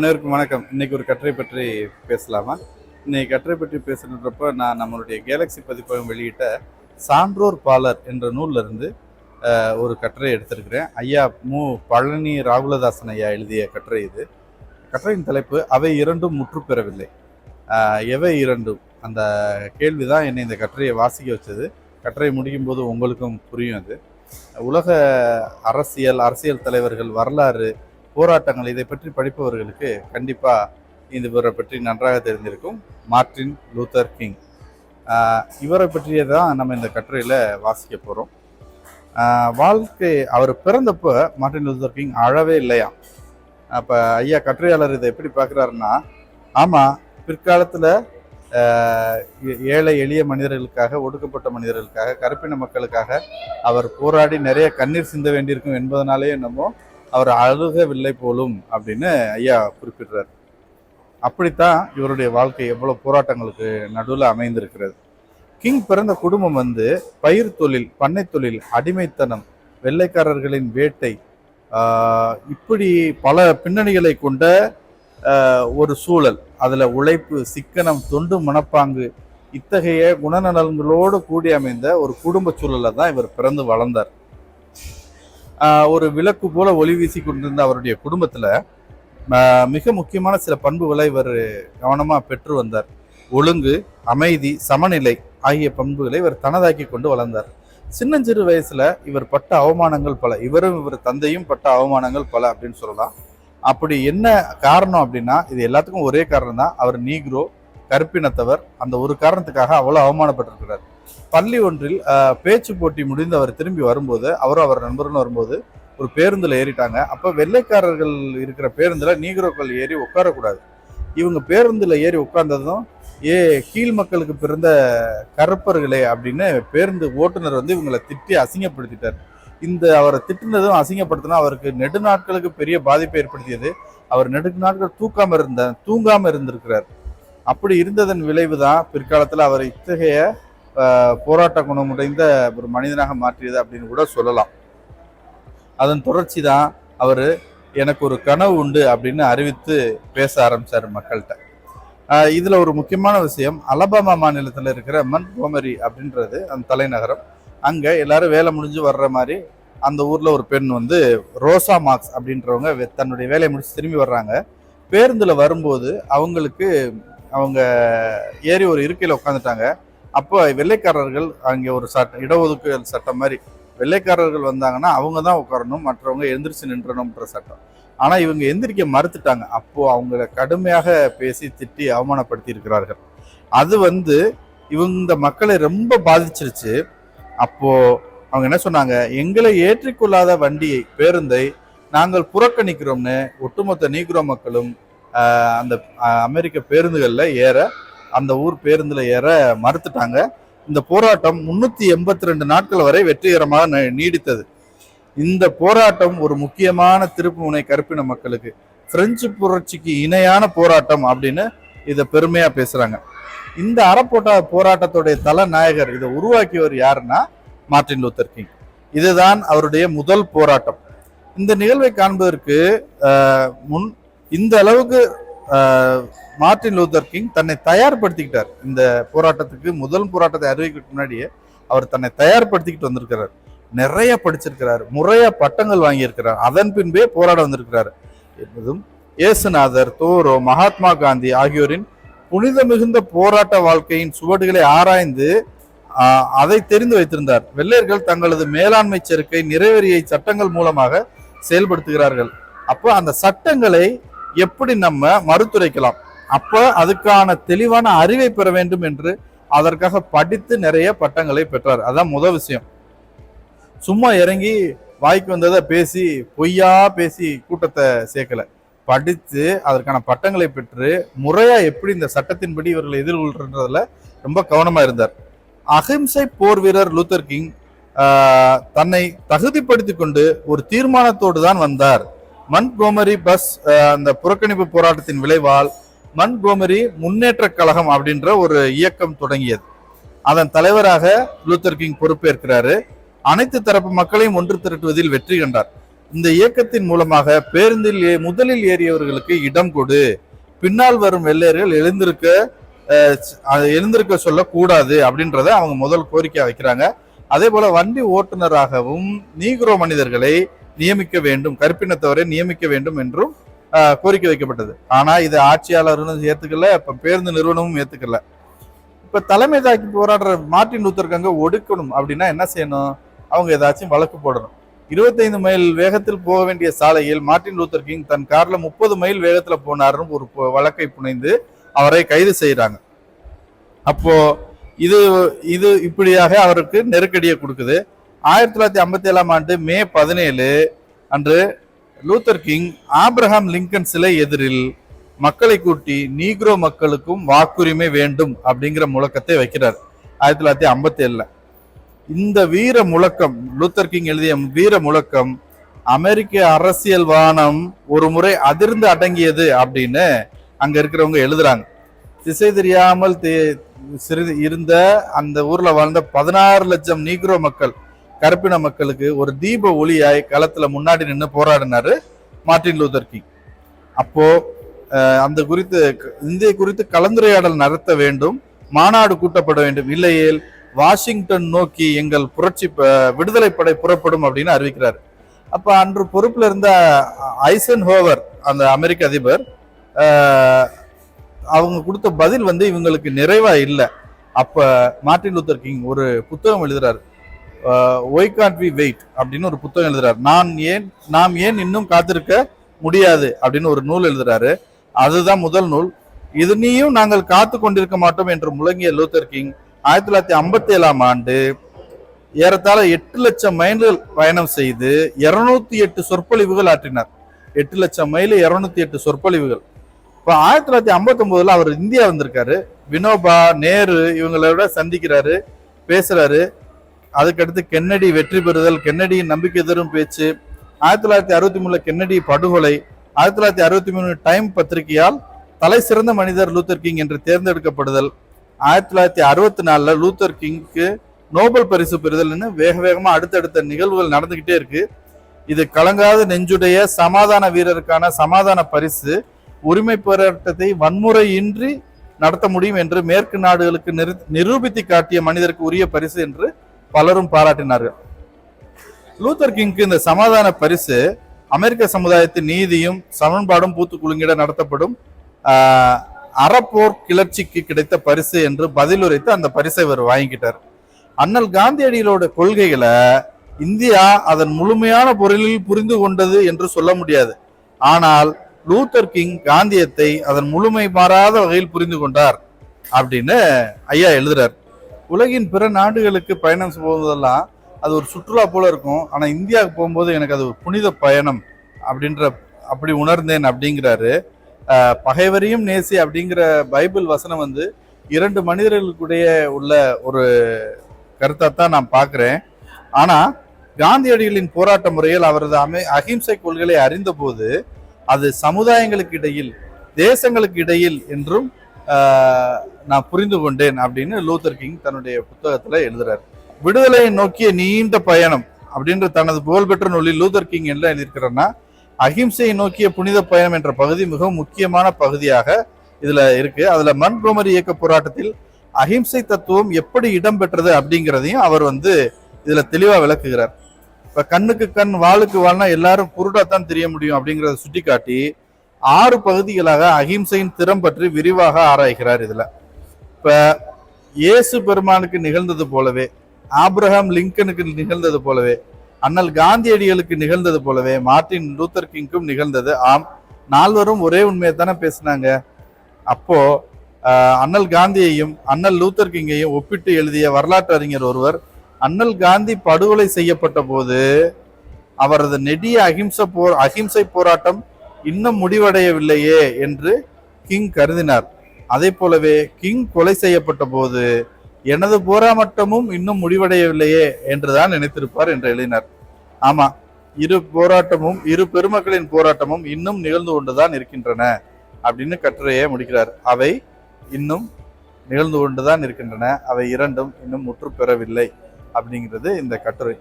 அனைவருக்கும் வணக்கம். இன்னைக்கு ஒரு கட்டுரை பற்றி பேசலாமா? இன்னைக்கு கட்டுரை பற்றி பேசுகிறப்ப நான் நம்மளுடைய கேலக்ஸி பதிப்பகம் வெளியிட்ட சான்றோர் பாலர் என்ற நூல்லிருந்து ஒரு கட்டுரை எடுத்திருக்கிறேன். ஐயா மு. பழனி ராகுலதாசன் ஐயா எழுதிய கட்டுரை இது. கட்டுரையின் தலைப்பு அவை இரண்டும் முற்று பெறவில்லை. எவை இரண்டும்? அந்த கேள்விதான் என்னை இந்த கட்டுரையை வாசிக்க வச்சது. கட்டுரை முடியும் போது உங்களுக்கும் புரியும் அது. உலக அரசியல் அரசியல் தலைவர்கள் வரலாறு போராட்டங்கள் இதை பற்றி படிப்பவர்களுக்கு கண்டிப்பாக இந்த இவரை பற்றி நன்றாக தெரிந்திருக்கும். Martin Luther King. இவரை பற்றியே தான் நம்ம இந்த கட்டுரையில் வாசிக்க போகிறோம் வாழ்க்கை அவர் பிறந்தப்போ மார்ட்டின் லூத்தர் கிங் அழவே இல்லையா? அப்போ ஐயா கட்டுரையாளர் இதை எப்படி பார்க்குறாருன்னா ஆமாம் பிற்காலத்தில் ஏ- ஏழை எளிய மனிதர்களுக்காக ஒடுக்கப்பட்ட மனிதர்களுக்காக கருப்பின மக்களுக்காக அவர் போராடி நிறைய கண்ணீர் சிந்த வேண்டியிருக்கும் என்பதனாலே என்னமோ அவர் அழுகவில்லை போலும் அப்படின்னு ஐயா குறிப்பிடுறார். அப்படித்தான் இவருடைய வாழ்க்கை எவ்வளோ போராட்டங்களுக்கு நடுவில் அமைந்திருக்கிறது. கிங் பிறந்த குடும்பம் வந்து பயிர் தொழில் பண்ணை தொழில் அடிமைத்தனம் வெள்ளைக்காரர்களின் வேட்டை இப்படி பல பின்னணிகளை கொண்ட ஒரு சூழல். அதில் உழைப்பு சிக்கனம் தொண்டு மனப்பாங்கு இத்தகைய குணநலன்களோடு கூடி அமைந்த ஒரு குடும்ப சூழலில் தான் இவர் பிறந்து வளர்ந்தார். ஒரு விளக்கு போல ஒளி வீசி கொண்டிருந்த அவருடைய குடும்பத்தில் மிக முக்கியமான சில பண்புகளை இவர் கவனமாக பெற்று வந்தார். ஒழுங்கு அமைதி சமநிலை ஆகிய பண்புகளை இவர் தனதாக்கி கொண்டு வளர்ந்தார். சின்னஞ்சிறு வயசுல இவர் பட்ட அவமானங்கள் பல இவரும் இவர் தந்தையும் பட்ட அவமானங்கள் பல அப்படின்னு சொல்லலாம். அப்படி என்ன காரணம் அப்படின்னா இது எல்லாத்துக்கும் ஒரே காரணம் தான் அவர் நீக்ரோ கருப்பினத்தவர் அந்த ஒரு காரணத்துக்காக அவ்வளோ அவமானப்பட்டிருக்கிறார். பள்ளி ஒன்றில் பேச்சு போட்டி முடிந்து அவர் திரும்பி வரும்போது அவரும் அவர் நண்பரும் வரும்போது ஒரு பேருந்தில் ஏறிட்டாங்க. அப்போ வெள்ளைக்காரர்கள் இருக்கிற பேருந்தில் நீக்ரோக்கள் ஏறி உட்காரக்கூடாது. இவங்க பேருந்தில் ஏறி உட்கார்ந்ததும் ஏ கீழ் மக்களுக்கு பிறந்த கருப்பர்களே அப்படின்னு பேருந்து ஓட்டுநர் வந்து இவங்களை திட்டி அசிங்கப்படுத்திட்டார். இந்த அவரை திட்டினதும் அசிங்கப்படுத்தினா அவருக்கு நெடுநாட்களுக்கு பெரிய பாதிப்பை ஏற்படுத்தியது. அவர் நெடு நாட்கள் தூக்காமல் இருந்த தூங்காம இருந்திருக்கிறார். அப்படி இருந்ததன் விளைவு தான் பிற்காலத்தில் அவர் இத்தகைய போராட்ட குணமுடைந்த ஒரு மனிதனாக மாற்றியது அப்படின்னு கூட சொல்லலாம். அதன் தொடர்ச்சி தான் அவர் எனக்கு ஒரு கனவு உண்டு அப்படின்னு அறிவித்து பேச ஆரம்பிச்சார் மக்கள்கிட்ட. இதில் ஒரு முக்கியமான விஷயம் அலபாமா மாநிலத்தில் இருக்கிற மன் கோமரி அப்படின்றது அந்த தலைநகரம். அங்கே எல்லாரும் வேலை முடிஞ்சு வர்ற மாதிரி அந்த ஊரில் ஒரு பெண் வந்து ரோசா மார்க்ஸ் அப்படின்றவங்க தன்னுடைய வேலையை முடிச்சு திரும்பி வர்றாங்க. பேருந்தில் வரும்போது அவங்களுக்கு அவங்க ஏறி ஒரு இருக்கையில் உட்காந்துட்டாங்க அப்போ வெள்ளைக்காரர்கள் அங்கே ஒரு சட்ட இடஒதுக்கீடு சட்டம் மாதிரி வெள்ளைக்காரர்கள் வந்தாங்கன்னா அவங்க தான் உட்காரணும் மற்றவங்க எந்திரிச்சு நின்றணும்ன்ற சட்டம். ஆனால் இவங்க எந்திரிக்க மறுத்துட்டாங்க. அப்போது அவங்கள கடுமையாக பேசி திட்டி அவமானப்படுத்தி இருக்கிறார்கள் அது வந்து இவங்க இந்த மக்களை ரொம்ப பாதிச்சிருச்சு. அப்போது அவங்க என்ன சொன்னாங்க? எங்களை ஏற்றிக்கொள்ளாத வண்டியை பேருந்தை நாங்கள் புறக்கணிக்கிறோம்னு ஒட்டுமொத்த நீக்ரோ மக்களும் அந்த அமெரிக்க பேருந்துகளில் ஏற அந்த ஊர் பேருந்தில் ஏற மறுத்துட்டாங்க. இந்த போராட்டம் முன்னூற்றி எண்பத்தி ரெண்டு நாட்கள் வரை வெற்றிகரமாக ந- நீடித்தது. இந்த போராட்டம் ஒரு முக்கியமான திருப்புமுனை கருப்பின மக்களுக்கு. பிரெஞ்சு புரட்சிக்கு இணையான போராட்டம் அப்படின்னு இதை பெருமையாக பேசுகிறாங்க இந்த அறப்போட்டா போராட்டத்துடைய தலநாயகர் இதை உருவாக்கியவர் யாருன்னா மார்டின் லூத்தர் கிங். இதுதான் அவருடைய முதல் போராட்டம். இந்த நிகழ்வை காண்பதற்கு முன் இந்த அளவுக்கு மார்டின் மார்ட்டின் கிங் தன்னை தயார்படுத்திக்கிட்டார். இந்த போராட்டத்துக்கு முதல் போராட்டத்தை அறிவிக்கிறதுக்கு முன்னாடியே அவர் தன்னை தயார்படுத்திக்கிட்டு வந்திருக்கிறார். நிறைய படிச்சிருக்கிறார். முறையா பட்டங்கள் வாங்கியிருக்கிறார். அதன் பின்பே போராட வந்திருக்கிறார். என்பதும் இயேசுநாதர் தோரோ மகாத்மா காந்தி ஆகியோரின் புனித மிகுந்த போராட்ட வாழ்க்கையின் சுவடுகளை ஆராய்ந்து அதை தெரிந்து வைத்திருந்தார். வெள்ளையர்கள் தங்களது மேலாண்மை செருக்கை நிறைவேறியை சட்டங்கள் மூலமாக செயல்படுத்துகிறார்கள். அப்போ அந்த சட்டங்களை எப்படி நம்ம மறுத்துரைக்கலாம்? அப்ப அதுக்கான தெளிவான அறிவை பெற வேண்டும் என்று அதற்காக படித்து நிறைய பட்டங்களை பெற்றார். அதான் முதல் விஷயம். சும்மா இறங்கி வாய்க்கு வந்ததை பேசி பொய்யா பேசி கூட்டத்தை சேர்க்கல. படித்து அதற்கான பட்டங்களை பெற்று முறையா எப்படி இந்த சட்டத்தின்படி இவர்களை எதிர்கொள்றதுல ரொம்ப கவனமா இருந்தார். அகிம்சை போர் வீரர் லூத்தர் கிங் தன்னை தகுதிப்படுத்திக் கொண்டு ஒரு தீர்மானத்தோடு தான் வந்தார். மன் பஸ் அந்த புறக்கணிப்பு போராட்டத்தின் விளைவால் மன் முன்னேற்ற கழகம் அப்படின்ற ஒரு இயக்கம் தொடங்கியது. அதன் தலைவராக லூத்தர் கிங் பொறுப்பேற்கிறாரு. அனைத்து தரப்பு மக்களையும் ஒன்று திரட்டுவதில் வெற்றி கண்டார். இந்த இயக்கத்தின் மூலமாக பேருந்தில் ஏ- முதலில் ஏறியவர்களுக்கு இடம் கொடு. பின்னால் வரும் வெள்ளையர்கள் எழுந்திருக்க எழுந்திருக்க சொல்லக்கூடாது அப்படின்றத அவங்க முதல் கோரிக்கை வைக்கிறாங்க. அதே போல வண்டி ஓட்டுநராகவும் நீக்ரோ மனிதர்களை நியமிக்க வேண்டும் கற்பினத்தவரை நியமிக்க வேண்டும் என்றும் கோரிக்கை வைக்கப்பட்டது. ஆனா இது ஆட்சியாளர்களும் ஏத்துக்கல இப்ப பேருந்து நிறுவனமும் ஏத்துக்கல. இப்ப தலைமை தாக்கி போராடுற மார்ட்டின் லூத்தர் கங்க ஒடுக்கணும் அப்படின்னா என்ன செய்யணும்? அவங்க ஏதாச்சும் வழக்கு போடணும். இருபத்தைந்து மைல் வேகத்தில் போக வேண்டிய சாலையில் மார்ட்டின் லூத்தர் கிங் தன் கார்ல முப்பது மைல் வேகத்துல போனாருன்னு ஒரு வழக்கை புனைந்து அவரை கைது செய்யறாங்க அப்போ இது இது இப்படியாக அவருக்கு நெருக்கடியை கொடுக்குது. ஆயிரத்தி தொள்ளாயிரத்தி ஐம்பத்தி ஏழாம் ஆண்டு மே பதினேழு அன்று லூத்தர் கிங் ஆப்ரஹாம் லிங்கன் சிலை எதிரில் மக்களை கூட்டி நீக்ரோ மக்களுக்கும் வாக்குரிமை வேண்டும் அப்படிங்கிற முழக்கத்தை வைக்கிறார். ஆயிரத்தி தொள்ளாயிரத்தி ஐம்பத்தி ஏழுல. இந்த வீர முழக்கம் லூத்தர் கிங் எழுதிய வீர முழக்கம் அமெரிக்க அரசியல் வானம் ஒரு முறை அதிர்ந்து அடங்கியது அப்படின்னு அங்க இருக்கிறவங்க எழுதுறாங்க. திசை தெரியாமல் தே- சிறிது இருந்த அந்த ஊர்ல வாழ்ந்த பதினாறு லட்சம் நீக்ரோ மக்கள் கருப்பின மக்களுக்கு ஒரு தீப ஒளியாய் களத்துல முன்னாடி நின்று போராடினாரு மார்ட்டின் லூதர் கிங். அப்போ அந்த குறித்து இந்திய குறித்து கலந்துரையாடல் நடத்த வேண்டும் மாநாடு கூட்டப்பட வேண்டும் இல்லையேல் வாஷிங்டன் நோக்கி எங்கள் புரட்சி ப- விடுதலை படை புறப்படும் அப்படின்னு அறிவிக்கிறார். அப்ப அன்று பொறுப்புல இருந்த ஐசன் ஹோவர் அந்த அமெரிக்க அதிபர் அவங்க கொடுத்த பதில் வந்து இவங்களுக்கு நிறைவா இல்லை. அப்ப மார்ட்டின் லூத்தர் கிங் ஒரு புத்தகம் எழுதுறாரு. ஒய் கான்ட் வி வெயிட் அப்படின்னு ஒரு புத்தகம் எழுதுறாரு. நான் ஏன் நாம் ஏன் இன்னும் காத்திருக்க முடியாது? அப்படின்னு ஒரு நூல் எழுதுறாரு. அதுதான் முதல் நூல். இதனையும் நாங்கள் காத்து கொண்டிருக்க மாட்டோம் என்று முழங்கிய லூத்தர் கிங் ஆயிரத்தி தொள்ளாயிரத்தி ஐம்பத்தி ஏழாம் ஆண்டு ஏறத்தாழ எட்டு லட்சம் மைல்கள் பயணம் செய்து இருநூத்தி எட்டு சொற்பொழிவுகள் ஆற்றினார். எட்டு லட்சம் மைல் இருநூத்தி எட்டு சொற்பொழிவுகள். இப்போ ஆயிரத்தி தொள்ளாயிரத்தி ஐம்பத்தி ஒன்பதுல அவர் இந்தியா வந்திருக்காரு. வினோபா நேரு இவங்களோட சந்திக்கிறாரு பேசுறாரு. அதுக்கடுத்து கென்னடி வெற்றி பெறுதல் கென்னடியின் நம்பிக்கை தரும் பேச்சு. ஆயிரத்தி தொள்ளாயிரத்தி அறுபத்தி மூணுல கென்னடி படுகொலை ஆயிரத்தி தொள்ளாயிரத்தி அறுபத்தி மூணு டைம் பத்திரிகையால் தலை சிறந்த மனிதர் லூத்தர் கிங் என்று தேர்ந்தெடுக்கப்படுதல். ஆயிரத்தி தொள்ளாயிரத்தி அறுபத்தி நாலுல லூத்தர் கிங்க்கு நோபல் பரிசு பெறுதல்னு வேக வேகமா அடுத்தடுத்த நிகழ்வுகள் நடந்துகிட்டே இருக்கு. இது கலங்காத நெஞ்சுடைய சமாதான வீரருக்கான சமாதான பரிசு. உரிமை போராட்டத்தை வன்முறையின்றி நடத்த முடியும் என்று மேற்கு நாடுகளுக்கு நிரு- நிரூபித்து காட்டிய மனிதருக்கு உரிய பரிசு என்று பலரும் பாராட்டினார்கள். லூத்தர் கிங்க்கு இந்த சமாதான பரிசு அமெரிக்க சமுதாயத்தின் நீதியும் சமன்பாடும் பூத்து குலுங்கிட நடத்தப்படும் அறப்போர் கிளர்ச்சிக்கு கிடைத்த பரிசு என்று பதிலுரைத்து அந்த பரிசை இவர் வாங்கிக்கிட்டார். அண்ணல் காந்தியடிகளோட கொள்கைகளை இந்தியா அதன் முழுமையான பொருளில் புரிந்து கொண்டது என்று சொல்ல முடியாது. ஆனால் லூத்தர் கிங் காந்தியத்தை அதன் முழுமை மாறாத வகையில் புரிந்து கொண்டார் அப்படின்னு ஐயா எழுதுறார். உலகின் பிற நாடுகளுக்கு பயணம் போவதெல்லாம் அது ஒரு சுற்றுலா போல இருக்கும். ஆனால் இந்தியாவுக்கு போகும்போது எனக்கு அது ஒரு புனித பயணம் அப்படின்ற அப்படி உணர்ந்தேன் அப்படிங்கிறாரு. பகைவரையும் நேசி அப்படிங்கிற பைபிள் வசனம் வந்து இரண்டு மனிதர்களுக்குடைய உள்ள ஒரு கருத்தாக நான் பார்க்குறேன். ஆனால் காந்தியடிகளின் போராட்ட முறையில் அவரது அமை அகிம்சை கொள்கைகளை அறிந்தபோது அது சமுதாயங்களுக்கு இடையில் தேசங்களுக்கு இடையில் என்றும் நான் புரிந்து கொண்டேன் அப்படின்னு லூத்தர் கிங் தன்னுடைய புத்தகத்துல எழுதுறாரு. விடுதலையை நோக்கிய நீண்ட பயணம் அப்படின்ற தனது புகழ்பெற்ற நூலில் லூதர் கிங் என்ன எழுதியிருக்கிறேன்னா அகிம்சையை நோக்கிய புனித பயணம் என்ற பகுதி மிகவும் முக்கியமான பகுதியாக இதுல இருக்கு. அதுல மண்குமரி இயக்க போராட்டத்தில் அகிம்சை தத்துவம் எப்படி இடம்பெற்றது அப்படிங்கிறதையும் அவர் வந்து இதுல தெளிவா விளக்குகிறார். இப்ப கண்ணுக்கு கண் வாளுக்கு வாழ்னா எல்லாரும் குருடா தான் தெரிய முடியும் அப்படிங்கறத சுட்டிக்காட்டி ஆறு பகுதிகளாக அகிம்சையின் திறம் பற்றி விரிவாக ஆராய்கிறார் இதுல. இப்ப இயேசு பெருமானுக்கு நிகழ்ந்தது போலவே ஆப்ரஹாம் லிங்கனுக்கு நிகழ்ந்தது போலவே அண்ணல் காந்தியடிகளுக்கு நிகழ்ந்தது போலவே மார்ட்டின் லூத்தர் கிங்க்கும் நிகழ்ந்தது. ஆம் நால்வரும் ஒரே உண்மையை தானே பேசினாங்க. அப்போ அண்ணல் காந்தியையும் அண்ணல் லூத்தர் கிங்கையும் ஒப்பிட்டு எழுதிய வரலாற்று அறிஞர் ஒருவர் அண்ணல் காந்தி படுகொலை செய்யப்பட்ட போது அவரது நெடிய அகிம்சை போர் அகிம்சை போராட்டம் இன்னும் முடிவடையவில்லையே என்று கிங் கருதினார். அதே போலவே கிங் கொலை செய்யப்பட்ட போது எனது போராட்டமும் இன்னும் முடிவடையவில்லையே என்றுதான் நினைத்திருப்பார் என்று எழுதினார். ஆமா இரு போராட்டமும் இரு பெருமக்களின் போராட்டமும் இன்னும் நிகழ்ந்து கொண்டுதான் இருக்கின்றன அப்படின்னு கட்டுரையை முடிக்கிறார். அவை இன்னும் நிகழ்ந்து கொண்டுதான் இருக்கின்றன. அவை இரண்டும் இன்னும் முற்று பெறவில்லை அப்படிங்கிறது இந்த கட்டுரை.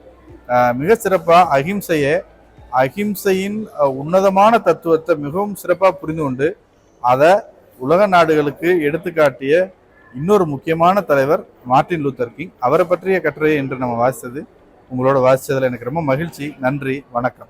மிக சிறப்பாக அகிம்சையை அகிம்சையின் உன்னதமான தத்துவத்தை மிகவும் சிறப்பாக புரிந்து கொண்டு அதை உலக நாடுகளுக்கு எடுத்துக்காட்டிய இன்னொரு முக்கியமான தலைவர் மார்ட்டின் லூத்தர் கிங். அவரை பற்றிய கட்டுரை என்று நம்ம வாசித்தது. உங்களோட வாசித்ததில் எனக்கு ரொம்ப மகிழ்ச்சி. நன்றி. வணக்கம்.